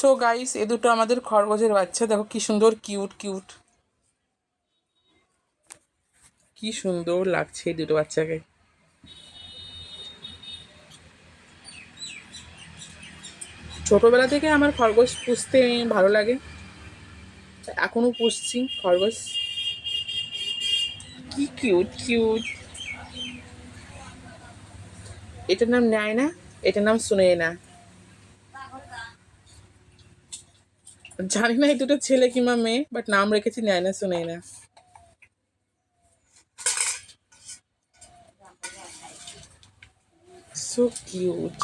So guys এ দুটো আমাদের খরগোশের বাচ্চা। দেখো কি সুন্দর কিউট কিউট কি সুন্দর লাগছে এই দুটো বাচ্চাকে। ছোটবেলা থেকে আমার খরগোশ পুষতে ভালো লাগে। এখনও পুষছি খরগোশ। কি কিউট কিউট এটার নাম নেয় না এটার নাম শুনে না জানি না এই দুটো ছেলে কিংবা মেয়ে বাট নাম রেখেছি নেয় না শুনে না। সো কিউট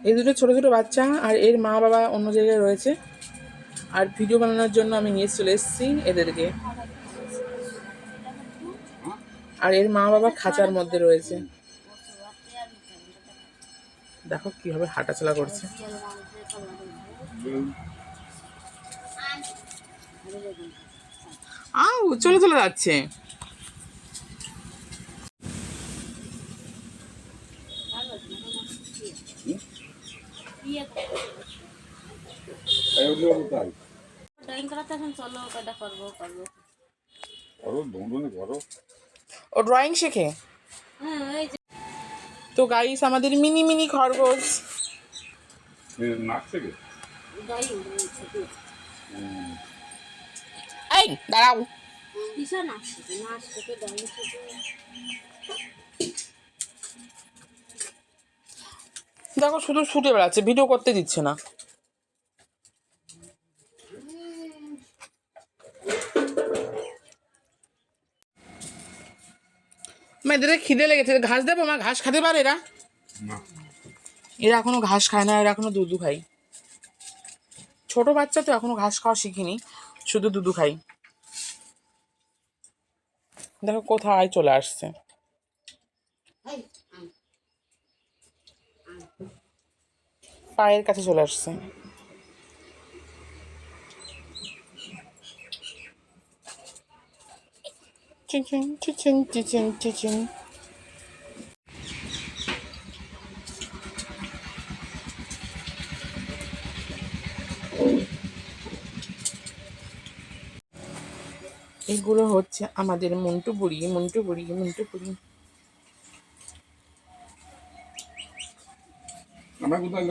এই দুটো ছোট ছোট বাচ্চা আর এর মা বাবা অন্য জায়গায় রয়েছে। আর ভিডিও বানানোর জন্য আমি নিয়ে চলে এসেছি এদেরকে। আর এর মা বাবা খাঁচার মধ্যে রয়েছে। দেখো কীভাবে হাঁটাচলা করছে। আউ চলে চলে যাচ্ছে। ড্রয়িং করাতে এখন চলো এটা করব করব। করো। ও ড্রয়িং শেখে? হ্যাঁ তো গাইস আমাদের মিনি মিনি খরগোশ। এই দাঁড়াও। দেখো শুধু ছুটে বেড়াচ্ছে ভিডিও করতে দিচ্ছে না। মা এদের খিদে লেগেছে। ঘাস দেবো মা ঘাস খেতে পারে এরা? এরা এখনও ঘাস খায় না এরা এখনও দুধু খাই ছোট বাচ্চা তো এখনও ঘাস খাওয়া শিখিনি শুধু দুধু খাই। দেখো কোথায় চলে আসছে। পায়ের কাছে চলে আসছে। চিচিং চিচিং চিচিং চিচিং এগুলো হচ্ছে আমাদের মন্টু বুড়ি মন্টু বুড়ি মন্টু বুড়ি। আমরা কোথায়